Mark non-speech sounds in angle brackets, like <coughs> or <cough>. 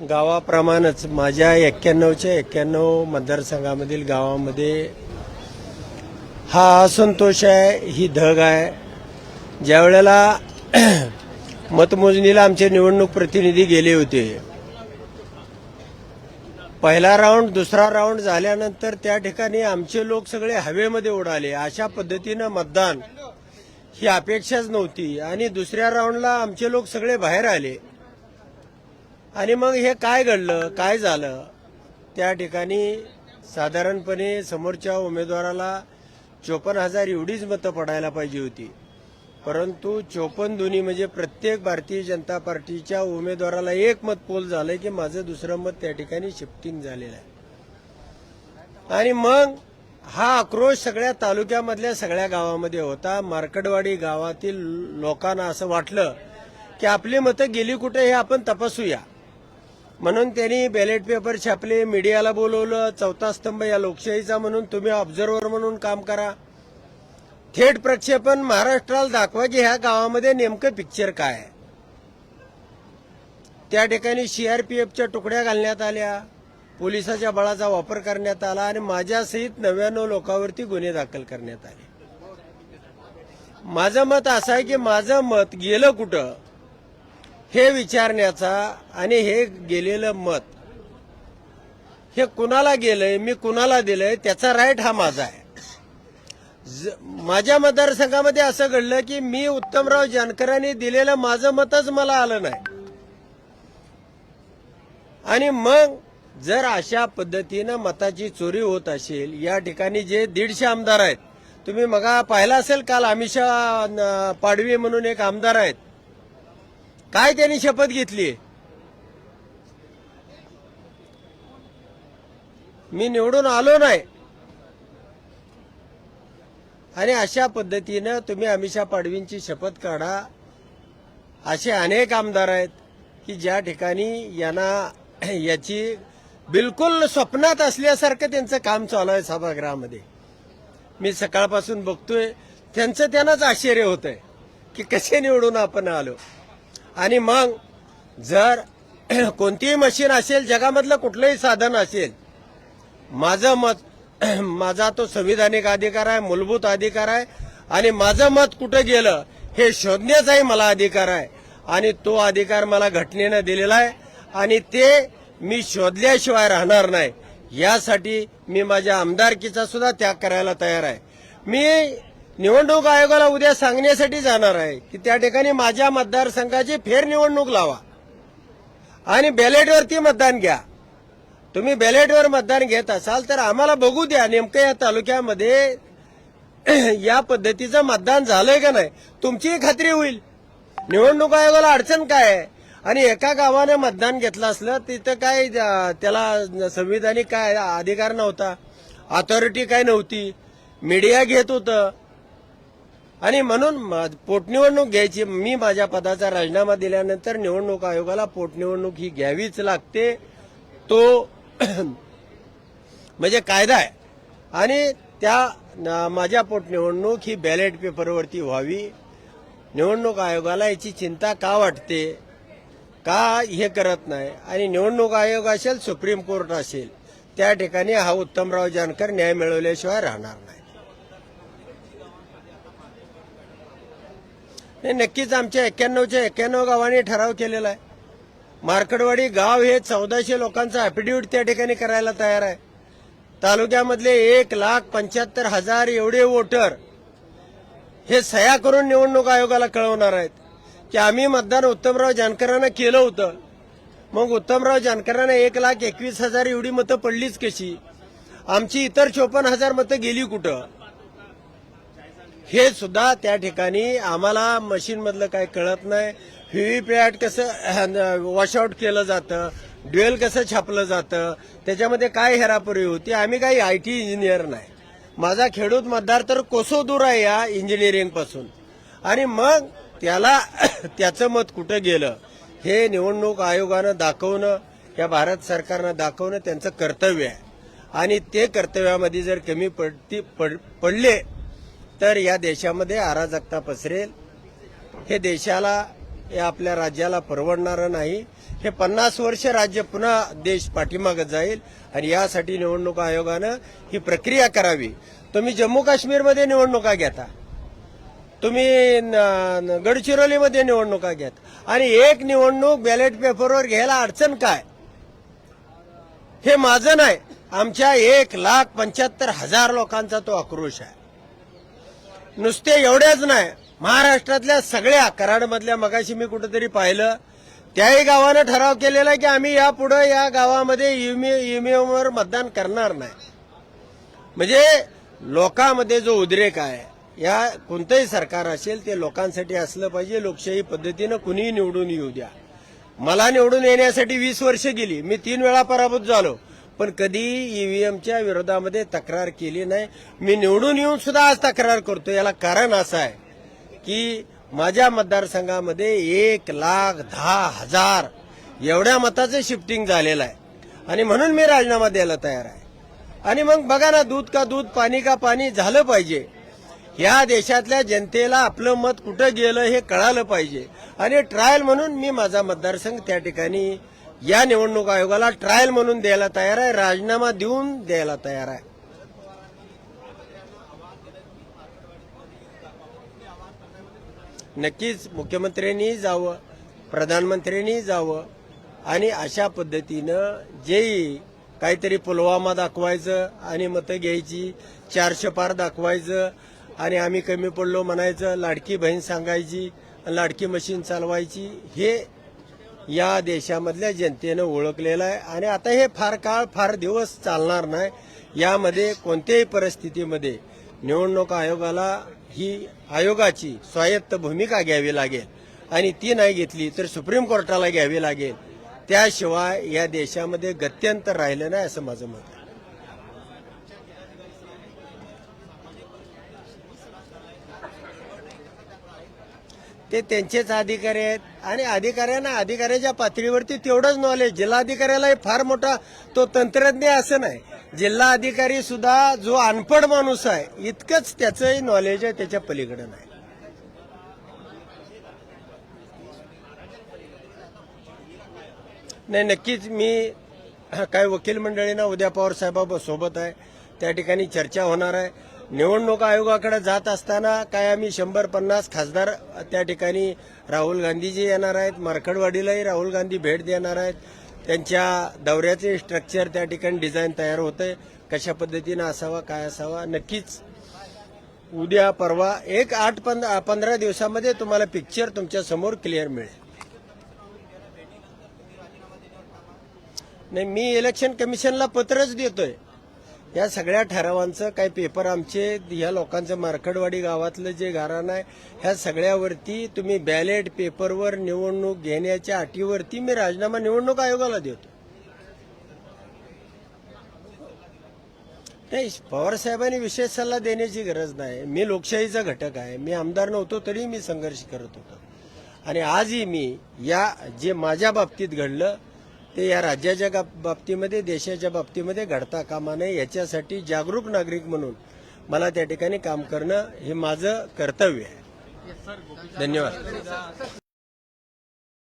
गावाप्रमाणेच माझ्या एक्क्याण्णवच्या एक्क्याण्णव मतदारसंघामधील गावामध्ये हा असंतोष आहे ही धग आहे. ज्या वेळेला <clears throat> मतमोजणीला आमचे निवडणूक प्रतिनिधी गेले होते पहिला राऊंड दुसरा राऊंड झाल्यानंतर त्या ठिकाणी आमचे लोक सगळे हवेमध्ये उडाले अशा पद्धतीनं मतदान ही अपेक्षाच नव्हती. आणि दुसऱ्या राऊंडला आमचे लोक सगळे बाहेर आले. आणि मग हे काय घडलं? काय झालं? त्या ठिकाणी साधारणपणे समोरच्या उमेदवाराला चोपन्न हजार एवढीच मतं पडायला पाहिजे होती. परंतु चोपन्न दोन्ही म्हणजे प्रत्येक भारतीय जनता पार्टीच्या उमेदवाराला एक मत पोल झालंय की माझं दुसरं मत त्या ठिकाणी शिफ्टिंग झालेलं आहे. आणि मग हा आक्रोश सगळ्या तालुक्यामधल्या सगळ्या गावामध्ये होता. मार्कडवाडी गावातील लोकांना असं वाटलं की आपली मतं गेली कुठे हे आपण तपासूया. म्हणून त्यांनी बॅलेट पेपर छापले मीडियाला बोलवलं चौथा स्तंभ या लोकशाहीचा म्हणून तुम्ही ऑब्झर्व्हर म्हणून काम करा. थेट प्रक्षेपण महाराष्ट्राला दाखवा की ह्या गावामध्ये नेमकं पिक्चर काय आहे. त्या ठिकाणी सीआरपीएफच्या तुकड्या घालण्यात आल्या पोलिसाच्या बळाचा वापर करण्यात आला आणि माझ्यासहित नव्याण्णव लोकांवरती गुन्हे दाखल करण्यात आले. माझं मत असं आहे की माझं मत गेलं कुठं हे विचारण्याचा आणि हे गेलेलं मत हे कुणाला गेलंय मी कुणाला दिलंय त्याचा राईट हा माझा आहे. ज- माझ्या मतदारसंघामध्ये असं घडलं की मी उत्तमराव जानकरांनी दिलेलं माझं मतच मला आलं नाही. आणि मग जर अशा पद्धतीनं मताची चोरी होत असेल या ठिकाणी जे दीडशे आमदार आहेत तुम्ही मगा पाहिला असेल काल अमिषा पाडवी म्हणून एक आमदार आहेत काय त्यांनी शपथ घेतली? मी निवडून आलो नाही. आणि अशा पद्धतीनं तुम्ही अमिषा पाडवींची शपथ काढा. असे अनेक आमदार आहेत की ज्या ठिकाणी यांना याची बिलकुल स्वप्नात असल्यासारखं त्यांचं काम चालू आहे सभागृहामध्ये. मी सकाळपासून बघतोय त्यांचं त्यांनाच आश्चर्य होत आहे की कसे निवडून आपण आलो. आणि मग जर <clears throat> कोणतीही मशीन असेल जगामधलं कुठलंही साधन असेल माझं मत <clears throat> माझा तो संविधानिक अधिकार आहे मूलभूत अधिकार आहे आणि माझं मत कुठं गेलं हे शोधण्याचाही मला अधिकार आहे. आणि तो अधिकार मला घटनेनं दिलेला आहे. आणि ते मी शोधल्याशिवाय राहणार नाही. यासाठी मी माझ्या आमदारकीचा सुद्धा त्याग करायला तयार आहे. मी निवडणूक आयोगाला उद्या सांगण्यासाठी जाणार आहे की त्या ठिकाणी माझ्या मतदारसंघाची फेरनिवडणूक लावा. आणि बॅलेटवरती मतदान घ्या. तुम्ही बॅलेटवर मतदान घेत असाल तर आम्हाला बघू द्या नेमकं या तालुक्यामध्ये <clears throat> या पद्धतीचं मतदान झालंय का नाही. तुमचीही खात्री होईल. निवडणूक आयोगाला अडचण काय आहे? आणि एका गावाने मतदान घेतलं असलं तिथं काय त्याला संविधानिक काय अधिकार नव्हता. ऑथॉरिटी काय नव्हती. मीडिया घेत होतं. आणि म्हणून पोटनिवडणूक घ्यायची. मी माझ्या पदाचा राजीनामा दिल्यानंतर निवडणूक आयोगाला पोटनिवडणूक ही घ्यावीच लागते. तो <clears throat> म्हणजे कायदा आहे. आणि त्या माझ्या पोटनिवडणूक ही बॅलेट पेपरवरती व्हावी. निवडणूक आयोगाला याची चिंता का वाटते? का हे करत नाही? आणि निवडणूक आयोग असेल सुप्रीम कोर्ट असेल त्या ठिकाणी हा उत्तमराव जानकर न्याय मिळवल्याशिवाय राहणार नाही. नाही, नक्कीच आमच्या एक्क्याण्णवच्या एक्क्याण्णव गावांनी ठराव केलेला आहे. मार्कडवाडी गाव हे चौदाशे लोकांचा ऍफिडेव्हिट त्या ठिकाणी करायला तयार आहे. तालुक्यामधले एक लाख पंच्याहत्तर हजार एवढे वोटर हे सह्या करून निवडणूक आयोगाला कळवणार आहेत. की आम्ही मतदान उत्तमराव जानकरांना केलं होतं. मग उत्तमराव जानकरांना एक लाख एकवीस हजार एवढी मतं पडलीच कशी? आमची इतर चोपन्न हजार मतं गेली कुठं? हे सुद्धा त्या ठिकाणी आम्हाला मशीनमधलं काय कळत नाही. व्हीव्हीपॅट कसं वॉशआउट केलं जातं ड्युएल कसं छापलं जातं त्याच्यामध्ये काय हेरापुरी होती आम्ही काही आय टी इंजिनियर नाही. माझा खेडूत मतदार तर कोसो दूर आहे या इंजिनिअरिंगपासून आणि मग त्याला <coughs> त्याचं मत कुठं गेलं? हे निवडणूक आयोगानं दाखवणं या भारत सरकारनं दाखवणं त्यांचं कर्तव्य आहे. आणि ते कर्तव्यामध्ये जर कमी पडती पड पडले तर या देशामध्ये अराजकता पसरेल. हे देशाला हे आपल्या राज्याला परवडणारं नाही. हे पन्नास वर्ष राज्य पुन्हा देश पाठीमागं जाईल आणि यासाठी निवडणूक आयोगानं ही प्रक्रिया करावी. तुम्ही जम्मू काश्मीरमध्ये निवडणुका घेता. तुम्ही न- गडचिरोलीमध्ये निवडणुका घेता. आणि एक निवडणूक बॅलेट पेपरवर घ्यायला अडचण काय? हे माझं नाही. आमच्या एक लाख पंच्याहत्तर हजार लोकांचा तो आक्रोश आहे. नुसते एवढ्याच नाही. महाराष्ट्रातल्या सगळ्या कराडमधल्या मगाशी मी कुठेतरी पाहिलं. त्याही गावानं ठराव केलेला की आम्ही यापुढे या गावामध्ये ईव्हीएमवर मतदान करणार नाही. म्हणजे लोकांमध्ये जो उद्रेक आहे या कोणतंही सरकार असेल ते लोकांसाठी असलं पाहिजे. लोकशाही पद्धतीनं कुणीही निवडून येऊ द्या. मला निवडून येण्यासाठी वीस वर्ष गेली. मी तीन वेळा पराभूत झालो. पण कधी ईव्हीएमच्या विरोधामध्ये तक्रार केली नाही. मी निवडून येऊन सुद्धा आज तक्रार करतो याला कारण असं आहे की माझ्या मतदारसंघामध्ये एक लाख दहा हजार एवढ्या मताचं शिफ्टिंग झालेलं आहे. आणि म्हणून मी राजीनामा द्यायला तयार आहे. आणि मग बघा ना दूध का दूध पाणी का पाणी झालं पाहिजे. या देशातल्या जनतेला आपलं मत कुठं गेलं हे कळालं पाहिजे. आणि ट्रायल म्हणून मी माझा मतदारसंघ त्या ठिकाणी या निवडणूक आयोगाला ट्रायल म्हणून द्यायला तयार आहे राजीनामा देऊन द्यायला तयार आहे. नक्कीच मुख्यमंत्र्यांनी जावं प्रधानमंत्र्यांनी जावं आणि अशा पद्धतीनं जेही काहीतरी पुलवामा दाखवायचं आणि मतं घ्यायची चारशे पार दाखवायचं आणि आम्ही कमी पडलो म्हणायचं लाडकी बहीण सांगायची लाडकी मशीन चालवायची हे या देशामधल्या जनतेनं ओळखलेलं आहे. आणि आता हे फार काळ फार दिवस चालणार नाही. यामध्ये कोणत्याही परिस्थितीमध्ये निवडणूक आयोगाला ही आयोगाची स्वायत्त भूमिका घ्यावी लागेल. आणि ती नाही घेतली तर सुप्रीम कोर्टाला घ्यावी लागेल. त्याशिवाय या देशामध्ये गत्यंतर राहिलं नाही असं माझं मत आहे. ते त्यांचेच अधिकारी आहेत. आणि अधिकाऱ्यांना अधिकाऱ्याच्या पातळीवरती तेवढंच नॉलेज जिल्हाधिकाऱ्यालाही फार मोठा तो तंत्रज्ञ असं नाही. जिल्हा अधिकारी सुद्धा जो अनपड माणूस आहे इतकंच त्याचंही नॉलेज आहे त्याच्या पलीकडे नाही. नाही नक्कीच मी काय वकील मंडळींना उद्या पवार साहेबा सोबत आहे. त्या ठिकाणी चर्चा होणार आहे. निवडणूक आयोगाकडे जात असताना काय आम्ही शंभर पन्नास खासदार त्या ठिकाणी राहुल गांधीजी येणार आहेत मार्कडवाडीलाही राहुल गांधी भेट देणार आहेत. त्यांच्या दौऱ्याचे स्ट्रक्चर त्या ठिकाणी डिझाईन तयार होतंय. कशा पद्धतीनं असावा काय असावा नक्कीच उद्या परवा एक आठ पंधरा पंधरा दिवसामध्ये तुम्हाला पिक्चर तुमच्यासमोर क्लिअर मिळेल. नाही मी इलेक्शन कमिशनला पत्रच देतोय. या सगळ्या ठरावांचं काही पेपर आमचे या लोकांचं मार्कडवाडी गावातलं जे घराणं आहे ह्या सगळ्यावरती तुम्ही बॅलेट पेपरवर निवडणूक घेण्याच्या अटीवरती मी राजीनामा निवडणूक आयोगाला देतो. नाही पवारसाहेबांनी विशेष सल्ला देण्याची गरज नाही. मी लोकशाहीचा घटक आहे. मी आमदार नव्हतो तरी मी संघर्ष करत होतो. आणि आजही मी या जे माझ्या बाबतीत घडलं ते या राज्याच्या बाबतीमध्ये देशाच्या बाबतीमध्ये घडता कामा नये याच्यासाठी जागरूक नागरिक म्हणून मला त्या ठिकाणी काम करणं हे माझं कर्तव्य आहे. धन्यवाद.